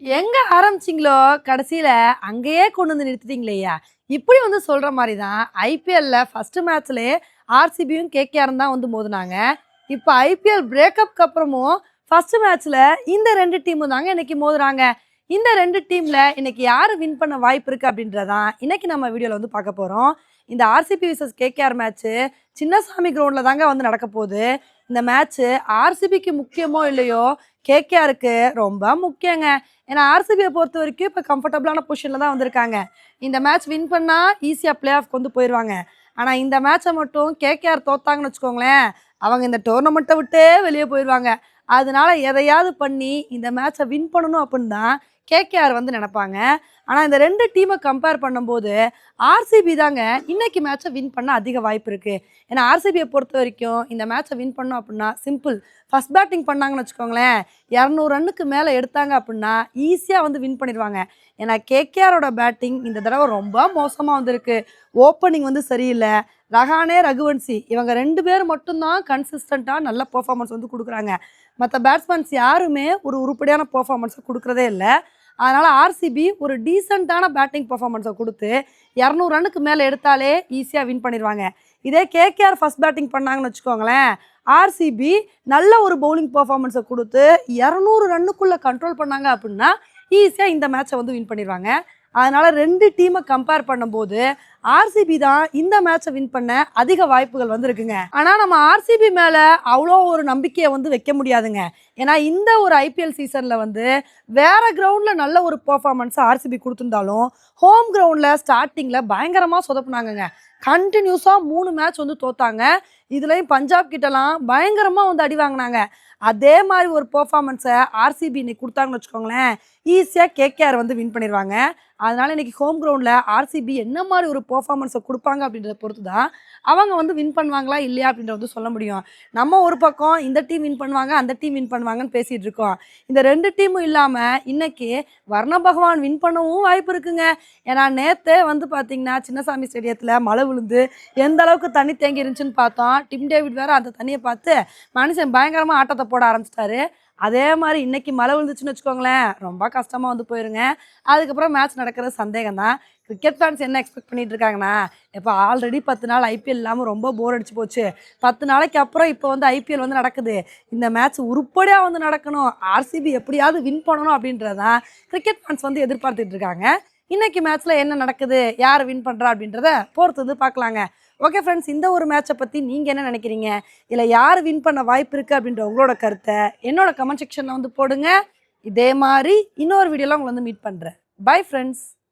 எங்க ஆரம்பிச்சிங்களோ கடைசியில அங்கேயே கொண்டு வந்து நிறுத்திட்டீங்களேயா இப்படி வந்து சொல்ற மாதிரி தான் ஐபிஎல்ல ஃபர்ஸ்ட் மேட்ச்லயே ஆர்சிபியும் கேகேஆரும் தான் வந்து மோதினாங்க. இப்போ ஐபிஎல் பிரேக்கப்க்கு அப்புறமும் ஃபர்ஸ்ட் மேட்ச்ல இந்த ரெண்டு டீமும் தாங்க இன்னைக்கு மோதுறாங்க. இந்த ரெண்டு டீம்ல இன்னைக்கு யார் வின் பண்ண வாய்ப்பு இருக்கு அப்படின்றதான் இன்னைக்கு நம்ம வீடியோல வந்து பார்க்க போறோம். இந்த RCB versus KKR match Chinnaswamy கிரவுண்டில் தாங்க வந்து நடக்க போகுது. இந்த மேட்ச் ஆர்சிபிக்கு முக்கியமோ இல்லையோ கேகேஆருக்கு ரொம்ப முக்கியங்க. ஏன்னா ஆர்சிபியை பொறுத்த வரைக்கும் இப்போ கம்ஃபர்டபுளான பொசிஷனில் தான் வந்திருக்காங்க. இந்த மேட்ச் வின் பண்ணால் ஈஸியாக பிளே ஆஃப் கொண்டு போயிடுவாங்க ஆனால் இந்த மேட்சை மட்டும் கேகேஆர் தோத்தாங்கன்னு வச்சுக்கோங்களேன் அவங்க இந்த டோர்னமெண்ட்டை விட்டே வெளியே போயிடுவாங்க அதனால எதையாவது பண்ணி இந்த மேட்சை வின் பண்ணணும் அப்படின்னு தான் கேகேஆர் வந்து நினைப்பாங்க. ஆனால் இந்த ரெண்டு டீமை கம்பேர் பண்ணும்போது ஆர்சிபி தாங்க இன்னைக்கு மேட்சை வின் பண்ண அதிக வாய்ப்பு இருக்குது ஏன்னா ஆர்சிபியை பொறுத்த வரைக்கும் இந்த மேட்சை வின் பண்ணோம் அப்படின்னா சிம்பிள் ஃபஸ்ட் பேட்டிங் பண்ணாங்கன்னு வச்சுக்கோங்களேன் இரநூறு ரன்னுக்கு மேலே எடுத்தாங்க அப்படின்னா ஈஸியாக வந்து வின் பண்ணிடுவாங்க. ஏன்னா கேகேஆரோட பேட்டிங் இந்த தடவை ரொம்ப மோசமாக வந்திருக்கு. ஓப்பனிங் வந்து சரியில்லை. ரஹானே ரகுவன்சி இவங்க ரெண்டு பேர் மட்டும்தான் கன்சிஸ்டண்ட்டாக நல்ல பர்ஃபார்மன்ஸ் வந்து கொடுக்குறாங்க. மற்ற பேட்ஸ்மேன்ஸ் யாருமே ஒரு உருப்படியான பர்ஃபார்மன்ஸை கொடுக்குறதே இல்லை. அதனால் ஆர்சிபி ஒரு டீசெண்டான பேட்டிங் பர்ஃபார்மன்ஸை கொடுத்து இரநூறு ரன்னுக்கு மேலே எடுத்தாலே ஈஸியாக வின் பண்ணிடுவாங்க இதே கேகேஆர் ஃபஸ்ட் பேட்டிங் பண்ணாங்கன்னு வச்சுக்கோங்களேன் ஆர்சிபி நல்ல ஒரு பவுலிங் பர்ஃபார்மன்ஸை கொடுத்து இரநூறு ரன்னுக்குள்ளே கண்ட்ரோல் பண்ணாங்க அப்படின்னா ஈஸியாக இந்த மேட்சை வந்து வின் பண்ணிடுவாங்க அதனால் ரெண்டு டீமை கம்பேர் பண்ணும்போது ஆர்சிபி தான் இந்த மேட்சை வின் பண்ண அதிக வாய்ப்புகள் வந்திருக்குங்க. ஆனால் நம்ம ஆர்சிபி மேலே அவ்வளோ ஒரு நம்பிக்கையை வந்து வைக்க முடியாதுங்க. ஏன்னா இந்த ஒரு ஐபிஎல் சீசனில் வந்து வேற கிரவுண்டில் நல்ல ஒரு பெர்ஃபார்மன்ஸை ஆர்சிபி கொடுத்துருந்தாலும் ஹோம் கிரவுண்டில் ஸ்டார்டிங்கில் பயங்கரமாக சொதப்புனாங்கங்க. கண்டினியூஸாக மூணு மேட்ச் வந்து தோத்தாங்க. இதுலேயும் பஞ்சாப் கிட்டலாம் பயங்கரமாக வந்து அடி வாங்கினாங்க. அதே மாதிரி ஒரு பர்ஃபார்மன்ஸை ஆர்சிபி இன்னைக்கு கொடுத்தாங்கன்னு வச்சுக்கோங்களேன் ஈஸியாக கேகேஆர் வந்து வின் பண்ணிடுவாங்க அதனால் இன்றைக்கி ஹோம் கிரவுண்டில் ஆர்சிபி என்ன மாதிரி ஒரு பெர்ஃபார்மன்ஸை கொடுப்பாங்க அப்படின்றத பொறுத்து தான் அவங்க வந்து வின் பண்ணுவாங்களா இல்லையா அப்படின்றத வந்து சொல்ல முடியும். நம்ம ஒரு பக்கம் இந்த டீம் வின் பண்ணுவாங்க அந்த டீம் வின் பண்ணுவாங்கன்னு பேசிகிட்டு இருக்கோம். இந்த ரெண்டு டீமும் இல்லாமல் இன்னைக்கு வர்ண பகவான் வின் பண்ணவும் வாய்ப்பு இருக்குங்க. ஏன்னா நேற்றே வந்து பார்த்தீங்கன்னா சின்னசாமி ஸ்டேடியத்தில் மழை விழுந்து எந்த அளவுக்கு தண்ணி தேங்கி இருந்துச்சுன்னு பார்த்தோம். டிம் டேவிட் வேறு அந்த தண்ணியை பார்த்து மனுஷன் பயங்கரமாக ஆட்டத்தை போட ஆரம்பிச்சிட்டாரு. அதே மாதிரி இன்னைக்கு மழை விழுந்துச்சுன்னு வச்சுக்கோங்களேன் ரொம்ப கஷ்டமாக வந்து போயிருங்க. அதுக்கப்புறம் மேட்ச் நடக்கிறது சந்தேகம் தான் கிரிக்கெட் ஃபேன்ஸ் என்ன எக்ஸ்பெக்ட் பண்ணிட்டு இருக்காங்கன்னா இப்போ ஆல்ரெடி பத்து நாள் ஐபிஎல் இல்லாமல் ரொம்ப போர் அடிச்சு போச்சு. பத்து நாளைக்கு அப்புறம் இப்போ வந்து ஐபிஎல் வந்து நடக்குது. இந்த மேட்ச் உருப்படியாக வந்து நடக்கணும். ஆர்சிபி எப்படியாவது வின் பண்ணணும் அப்படின்றதான் கிரிக்கெட் ஃபேன்ஸ் வந்து எதிர்பார்த்துட்டு இருக்காங்க. இன்னைக்கு மேட்ச்சில் என்ன நடக்குது? யார் வின் பண்ணுறா அப்படின்றத பொறுத்து வந்து பார்க்கலாங்க. ஓகே ஃப்ரெண்ட்ஸ் இந்த ஒரு மேட்சை பற்றி நீங்கள் என்ன நினைக்கிறீங்க? இல்லை யார் வின் பண்ண வாய்ப்பு இருக்குது அப்படின்ற உங்களோட கருத்தை என்னோட கமெண்ட் செக்ஷனில் வந்து போடுங்க. இதே மாதிரி இன்னொரு வீடியோலாம் உங்களை வந்து மீட் பண்ணுறேன் பை ஃப்ரெண்ட்ஸ்